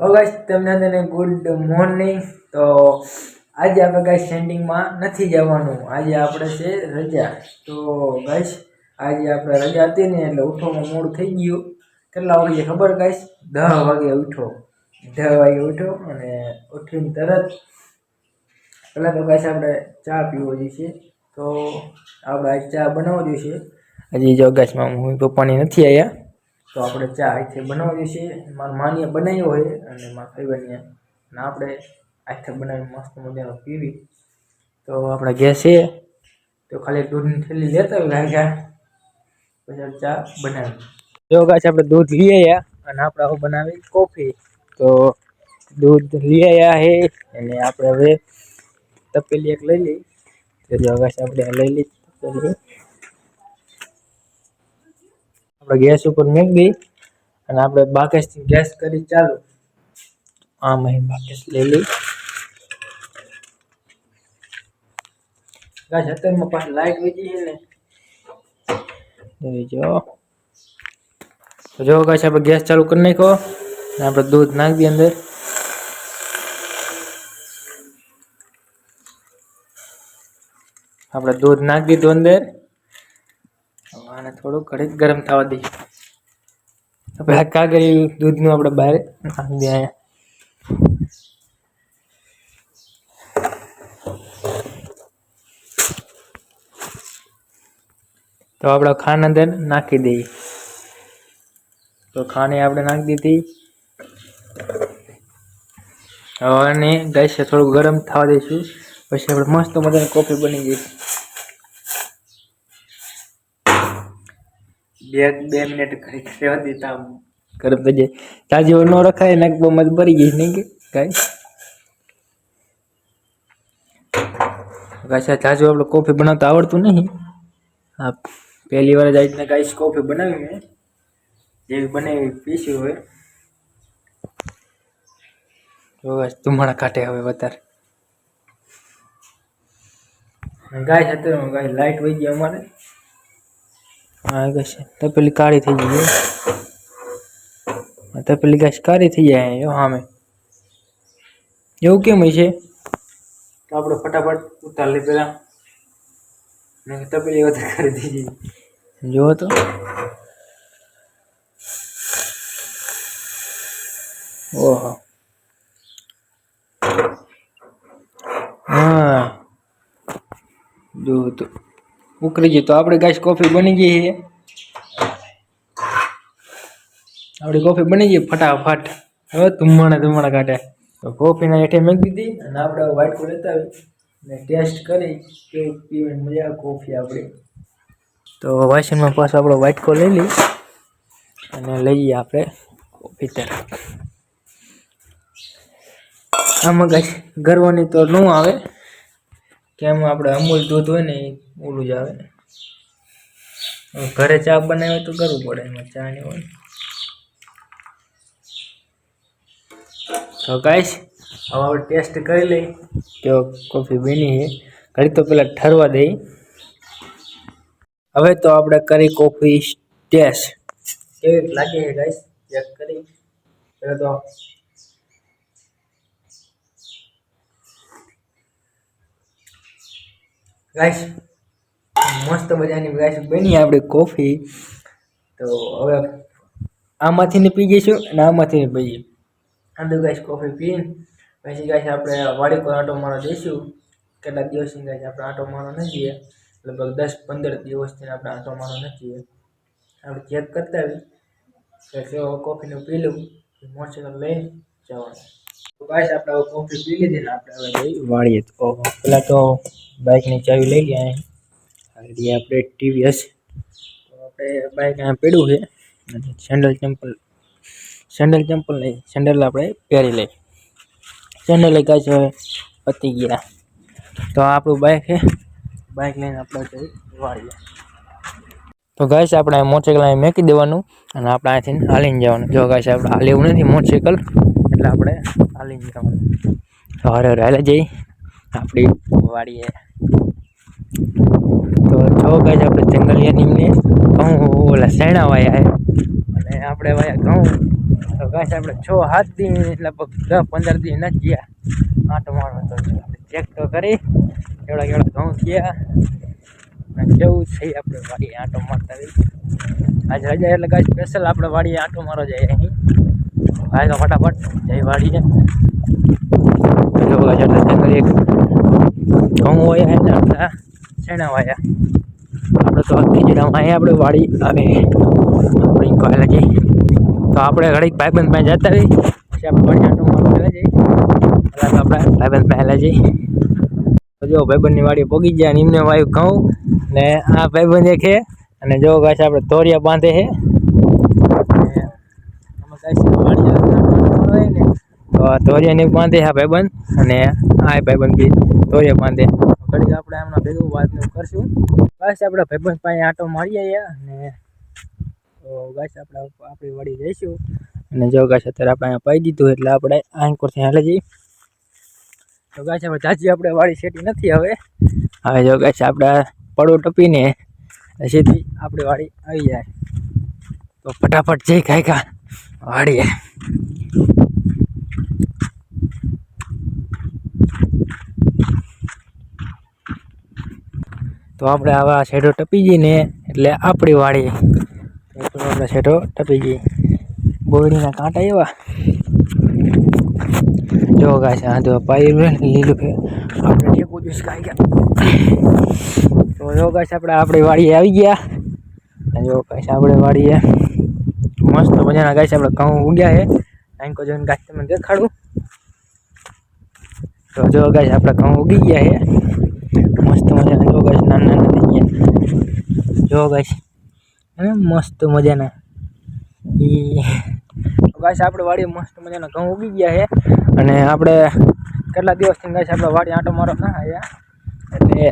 Guys તમને તેને good morning તો આજે આપણે ગાઈસ સેન્ડિંગમાં નથી જવાનું. આજે આપણે છે રજા. તો ગાઈસ આજે આપણે રજા હતી ને એટલે ઉઠવામાં મોડું થઈ ગયું. કેટલા વાગે ખબર ગાઈસ દહ વાગે ઉઠો. દહ વાગે ઉઠો અને ઉઠીને તરત પહેલાં તો ગાઈસ આપણે ચા પીવો જોઈએ. તો આપણે આજે ચા બનાવવો જોઈએ હજી જો ગાઈસમાં મમ્મી પપ્પાની નથી આવ્યા તો આપણે ચા અહીંથી બનાવવી છે મારું માનીએ બનાવ્યો હોય અને મારા ફઈબનીએ અને આપણે અહીંથી બનાવી મસ્ત મજાનો પીવી. તો આપણે ગેસ છે તો ખાલી દૂધની થેલી લેતા હોય ગાય પછી ચા બનાવી જો ગાય આપણે દૂધ લઈ આવ્યા અને આપણે હવે બનાવી કોફી. તો દૂધ લઈ આવ્યા હે અને આપણે હવે તપેલી એક લઈ લઈ. તો જો ગાય આપણે લઈ તપેલી. આપણે ગેસ ઉપર મૂકી દઈ અને આપણે બાકેશથી ગેસ કરી ચાલુ. આમ અહીં બાકેશ લઈ લઈ. ગાય અત્યારમાં પાછી લાઈટ વીજી ને. જો. જો ગાઈસ, આપણે ગેસ ચાલુ કરી નાખો અને આપણે દૂધ નાખી દઈએ અંદર. આપણે દૂધ નાખી દીધું અંદર. આને થોડું ઘડીક ગરમ થવા દઈએ. આપણે આ કાગળી દૂધનું આપણે બહાર નાખી દઈએ તો આપણે ખાંડ અંદર નાખી દઈએ. તો ખાંડ આપણે નાખી દીધી. હવે આને ગેસ થોડું ગરમ થવા દઈશું. પછી આપણે મસ્ત મજાની કોફી બની જઈશ બે બે મિનિટ કરી રહેવા દેતા થઈ જાય તાજી ન રખાય ને બહુ મત ભરી ગઈ નહીં કે? ગાય કાશા તાજુ આપણે કોફી બનાવતા આવડતું નહીં. હા પહેલી વાર જ આ રીતના ગાઈસ કોફી બનાવી મેં. જેવી બનાવી પીસી હોય. તો ધુમાડા કાઢે હવે વધારે. ગાય અત્યારે ગાય લાઈટ વહી ગઈ અમારે. હા ગાય તપેલી કાળી થઈ ગઈ છે તપેલી ગાય કાળી થઈ જાય જો સામે એવું કેમ હોય છે તો આપણે ફટાફટ ઉતાર લઈ પેલા ને તપેલી વધારે કરી દીધી જુઓ તો ઓહો હા જો તો ઉકળી ગઈ તો આપણે ગાય કોફી બની ગઈ છે. આપણી કોફી બની ગઈ ફટાફટ. હવે ધુમાડા ધુમાડા કાઢે. તો કોફીના હેઠે મૂકી દીધી અને આપણે વ્હાઈટ કોલ લેતા અને ટેસ્ટ કરી કેવું પીવાની મજા કોફી આપણી. તો વાસણમાં પાછો આપણો વ્હાઈટ કોલ લઈ લઈ અને લઈએ આપણે કોફી તરફ. આમાં ગાઈસ ગરવાની તો ન આવે. કે એમાં આપણે અમૂલ દૂધ હોય ને એ ઓલું જ આવે ને. ઘરે ચા બનાવે તો કરવું પડે એમાં ચા નહીં હોય તો ગાઈસ હવે આપણે ટેસ્ટ કરી લઈ કે કોફી બની છે. ઘડી તો પેલા ઠરવા દઈ. હવે તો આપણે કરી કોફી ટેસ્ટ. કેવી લાગે છે ગાઈશ ચેક કરી. પહેલા તો ગાઈસ મસ્ત મજાની ગાઈશ બની આપણે કોફી તો હવે આમાંથી ને પી જઈશું અને આમાંથી ને પી આ તો ગાઈશ કોફી પીને પછી ગાઈશ આપણે વાડી પર આટો મારો જઈશું. કેટલા દિવસની ગાઈશ આપણે આટો મારો નથી લગભગ દસ પંદર દિવસથી આપણે આટો મારો નથી આપણે ચેક કરતા આવી કે કેવો કોફીનું પી લઉં મોટરસાઇકલ લઈને જવાનું. તો ગાઈસ આપણે હવે કોફી પી લીધી ને આપણે હવે જઈ વાળીએ. તો પહેલાં તો બાઇકની ચાવી લઈ ગયા અહીં આપણે ટીવીએસ તો આપણે બાઇક અહીંયા પડ્યું છે. અને સેન્ડલ ચંપલ સેન્ડલ ચંપલ નહીં સેન્ડલ આપણે પહેરી લઈ સેન્ડલ કાંઈ હવે પતી ગયા. તો આ આપણું બાઇક છે. બાઇક લઈને આપણે જઈ વાળીએ. તો ગાઈસ આપણે મોટરસાઇકલ અહીં મેકી દેવાનું અને આપણે અહીંથી હાલીને જવાનું. જો ગાઈસ આપણે હાલ એવું નથી મોટરસાઇકલ એટલે આપણે હાલીને જવાનું સવારે હાલે જઈ આપણી વાડીએ. તો જો ગાઈસ આપણે જંગલિયા નીમને ઘઉં, ઓલા શેણા વાયા અને આપણે વાયા ઘઉં. તો કાંઈ આપણે છ સાત દી લગભગ દસ પંદર દી નથી ગયા. આટો મારો તો ચેક તો કરી. કેવડા કેવડા ઘઉં થયા. કેવું છે આપણે વાડીએ આંટો મારતા આજ રજા એટલે કાંઈ સ્પેશિયલ આપણે વાડીએ આંટો મારો જાય અહીં. ભાઈ તો ફટાફટ જઈ વાડીએ જો ગાઈસ એટલે જંગલ એક ઘઉં હોય એટલે આપણા શેણા વાયા આપણે તો ખીચડામાં અહીંયા આપણે વાડી આવે આપણે કહે લાગી તો આપણે ઘડીક ભાઈબંધ પાસે જતા રહી પછી આપણે વાડી આંટો મારવા લેવા જઈએ પહેલાં તો આપણે ભાઈબંધ પહેલાં જઈએ તો જો ભાઈબંધની વાડી પોગી ગયા અને એમને વાયુ ઘઉં ને આ ભાઈબંધ એક છે અને જો ગાય આપણે તોરિયા બાંધે છે અને આમાં ગાય છે વાડી હોય ને તો આ બાંધે હા ભાઈબંધ અને આ ભાઈબંધ બી તોરિયા બાંધે. ઘડીક આપણે એમના ભેગું વાતનું કરશું. બસ આપણે ભાઈબંધ પાસે આંટો મારી આવીએ અને તો ગાય આપણે આપણી વાડી જઈશું. અને જો ગાય અત્યારે આપણે અહીંયા પાઈ દીધું એટલે આપણે આંકોરથી હાલે જઈએ. તો ગાય આપણે ચાચી આપણે વાળી સેટી નથી હવે. હવે જો ગાય આપણે પડો ટપીને સીધી આપણી વાળી આવી જાય. તો ફટાફટ જઈ ખાઈ ખા વાડીએ. તો આપણે આવા શેડો ટપી જઈને એટલે આપણી વાડી. તો આપણે શેડો ટપી જઈએ બોરડીના કાંટા એવા. જો ગાય છે આ તો પાયું ને, લીલું છે. આપણે ટેકું જોઈશ કાંઈ ગયા. તો જો ગાય છે આપણે આપણી વાડીએ આવી ગયા. અને જો ગાય છે આપણે વાડીએ મસ્ત મજાના ગાય છે આપણે ઘઉં ઉગ્યા છે. આંકો જોઈને ગાય તમને દેખાડું. તો જો ગાય છે આપણે ઘઉં ઉગી ગયા છે. મસ્ત મજાના જો ગાય છે નાના નાના થઈ ગયા જો ગાય છે હે, મસ્ત મજાના. ઈ ગાય છે આપણે વાડીએ મસ્ત મજાના ઘઉં ઉગી ગયા છે. અને આપણે કેટલા દિવસથી ગાય છે આપણે વાડી આંટો મારો ના આવ્યા. એટલે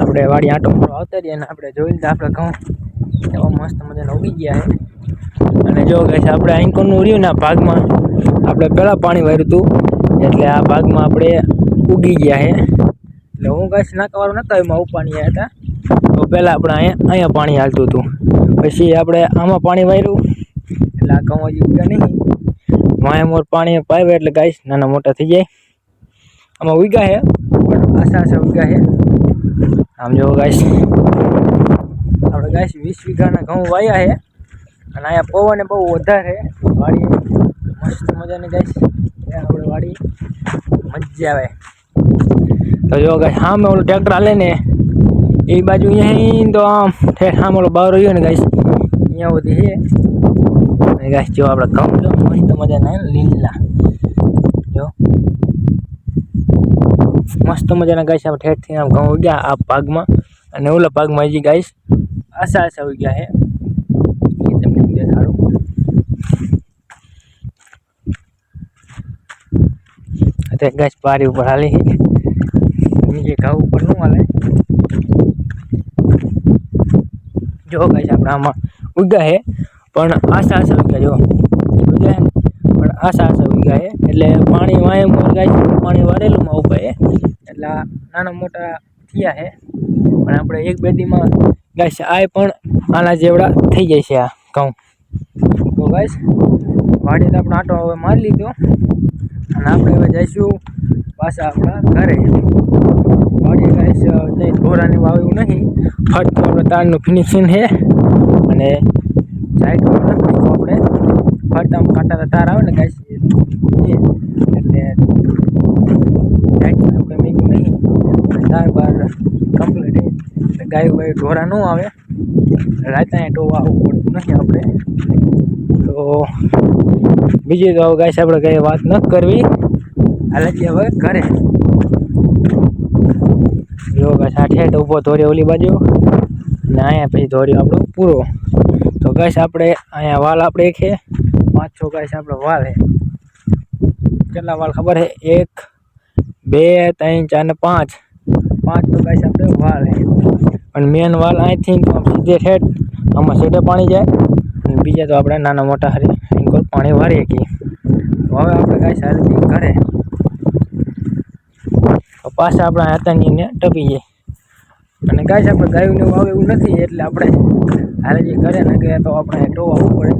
આપણે વાડી આંટો મારો આવતા રહીએ અને આપણે જોઈ લીધા આપણે ઘઉં. એવા મસ્ત મજાના ઉગી ગયા છે. અને જો ગાય છે આપણે આંકોનું રહ્યું ને આ ભાગમાં, આપણે પહેલાં પાણી વાર્યું હતું. એટલે આ ભાગમાં આપણે ઉગી ગયા છે. એટલે હું છે નાકાવાળું નહોતા એમાં ઉપાણી આવ્યા હતા. તો પહેલાં આપણે અહીંયા અહીંયા પાણી હાલતું હતું. પછી આપણે આમાં પાણી વાર્યું એટલે આ હજી ઉગ્યા નહીં. માય મોર પાણી પાવ્યા એટલે ગાઈશ નાના મોટા થઈ જાય. આમાં ઉગ્યા છે પણ આશા આશા ઉગ્યા છે આમ જો ગાઈશ આપણે ગાઈશ વીસ વીઘાના ઘઉં વાયા છે અને અહીંયા પવન બહુ વધારે વાડી મસ્ત મજાની ગાઈશ આપણે વાડી મજા આવે. તો જો ગાય સામે ઓલું ટ્રેક્ટર હાલે ને, એ બાજુ અહીંયા તો આમ ઠેઠ સામે ઓલો બાર રહ્યો ને ગાઈશ અહીંયા બધી છે ગાઈશ જો આપણે ઘઉં જો, મસ્ત મજાના લીલા. જો. મસ્ત મજાના ગાઈશ આપણે ઠેઠથી આમ ઘઉં ઉગ્યા આ પાગમાં અને ઓલા પાગમાં હજી ગાઈશ આશા આશા ઉગ્યા છે એ તમને દેખાડું. અત્યારે ગાઈસ પારી ઉપર હાલી. નીચે ઘઉં ઉપરનું હાલે. જો ગાઈસ આપણે આમાં ઉગ્યા હે, પણ આશા આશા ઉગ્યા, જો. ઉગ્યા પણ આશા આશા ઉગ્યા હે. એટલે પાણી વાય ગાય પાણી વારેલું માં હે. એટલે નાના મોટા થયા હે. પણ આપણે એક બેટીમાં ગાય આય પણ આના જેવડા થઈ જાય છે આ ઘઉં. તો ગાઈસ વાડી તો આપણે આટો હવે મારી લીધો. અને આપણે હવે જઈશું પાછા આપણા ઘરે વાડી ગાઈસ નહીં ઢોરાની વાવ્યું નહીં ફરતું આપણે તારનું ફિનિશિંગ છે. અને સાઈડ આપણે ફરતા આમ કાંટા તાર આવે ને ગાઈસ એટલે સાઈડ કંઈ મેગું નહીં. તાર એટલે ગાયું બાયું ઢોરા ન આવે. રાતે ટો આવવું પડતું નથી આપણે. તો બીજી તો ગાઈસ, આપણે કંઈ વાત ન કરવી. હાલે છે હવે, ઘરે. જો, ગાઈસ, આ ઠેઠ ઊભો ધોર્યો ઓલી બાજુ. ને અહીંયા પછી ધોર્યો આપણો પૂરો. તો, ગાઈસ, આપણે અહીંયા વાલ આપણે એક છે. પાંચ, છ, ગાઈસ, આપણે વાલ છે. કેટલા વાલ ખબર છે? એક, બે, ત્રણ, ચાર ને પાંચ. પાંચ તો, ગાઈસ, આપણે વાલ છે. અને મેન વાલ અહીંથી આમ સીધે ઠેઠ આમાં સીધે પાણી જાય. અને બીજા તો આપણે નાના મોટા હરી એન્કોર પાણી વારીએ છીએ. તો હવે આપણે, ગાઈસ, હાલી ઘરે. તો પાછા આપણા હાથાની ટપી જાય. અને ગાય આપણે ગાયું ને આવે એવું નથી, એટલે આપણે હારે જે કરે ને કે તો આપણે ટો આવવું પડે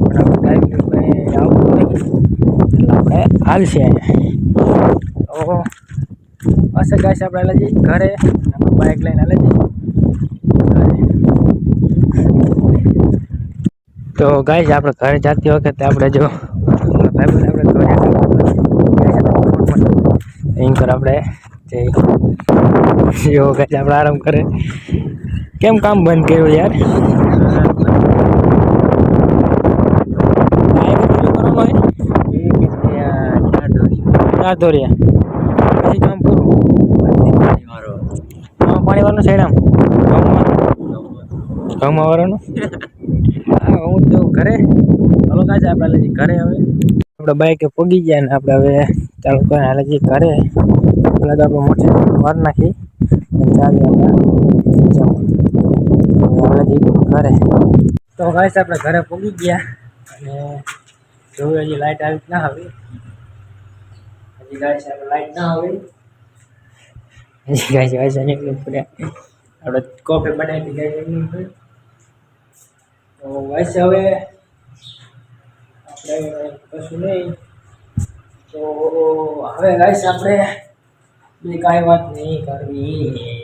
પણ આપણે ગાયું કંઈ આવતું નહીં. એટલે આપણે હાલશે અહીંયા. તો પાસે ગાય છે, આપણે હાલે ઘરે. બાઇક લઈને હાલે જઈએ. તો ગાય છે, આપણે ઘરે જતી વખતે આપણે જો આપણે અહીં પર આપણે જઈ જેવો કાંઈ આપણે આરામ કરે. કેમ કામ બંધ કર્યું યાર? ચાર દોરિયા પછી કામ પૂરું. પાણી વાળનું સાઈડ આમ. ઘઉંમાં હા હું તો ઘરે. ચાલો કાંઈ આપણે ઘરે હવે. આપણે બાઈકે પગી ગયા ને આપણે હવે ચાલુ કરીને હાલે જે ઘરે. પેલા તો આપણે મોટર વાર નાખી ચાલી આપણે હાલે જે ઘરે. તો ગાઈસ આપણે ઘરે પગી ગયા અને જોયું હજી લાઈટ આવી ના આવી હજી ગાઈસ આપણે લાઈટ ના આવી હજી ગાઈસ ગાઈસ આપણે કોફી બનાવી નીકળી તો ગાઈસ હવે આપણે કશું નહીં. તો હવે ગાઈશ આપણે કાંઈ વાત નહીં કરવી.